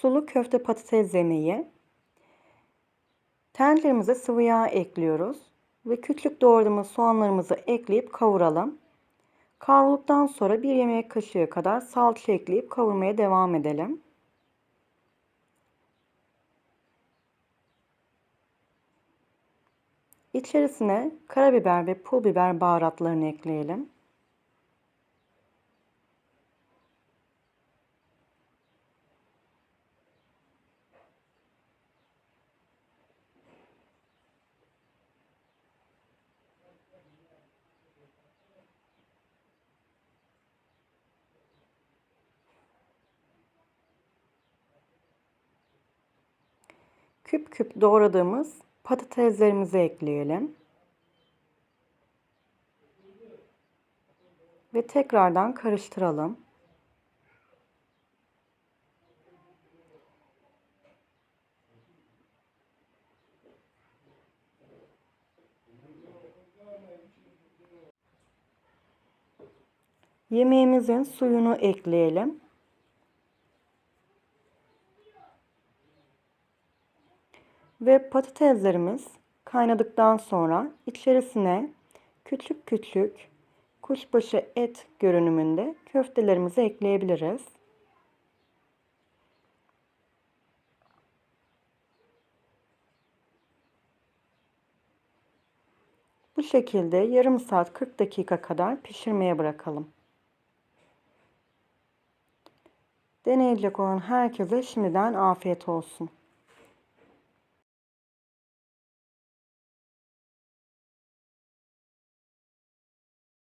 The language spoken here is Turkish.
sulu köfte patates yemeği. Tenceremize sıvı yağ ekliyoruz ve küçük doğradığımız soğanlarımızı ekleyip kavuralım. Kavrulduktan sonra bir yemek kaşığı kadar salça ekleyip kavurmaya devam edelim. İçerisine karabiber ve pul biber baharatlarını ekleyelim. Küp küp doğradığımız patateslerimizi ekleyelim. Ve tekrardan karıştıralım. Yemeğimizin suyunu ekleyelim. Ve patateslerimiz kaynadıktan sonra içerisine küçük küçük kuşbaşı et görünümünde köftelerimizi ekleyebiliriz. Bu şekilde yarım saat 40 dakika kadar pişirmeye bırakalım. Deneyecek olan herkese şimdiden afiyet olsun.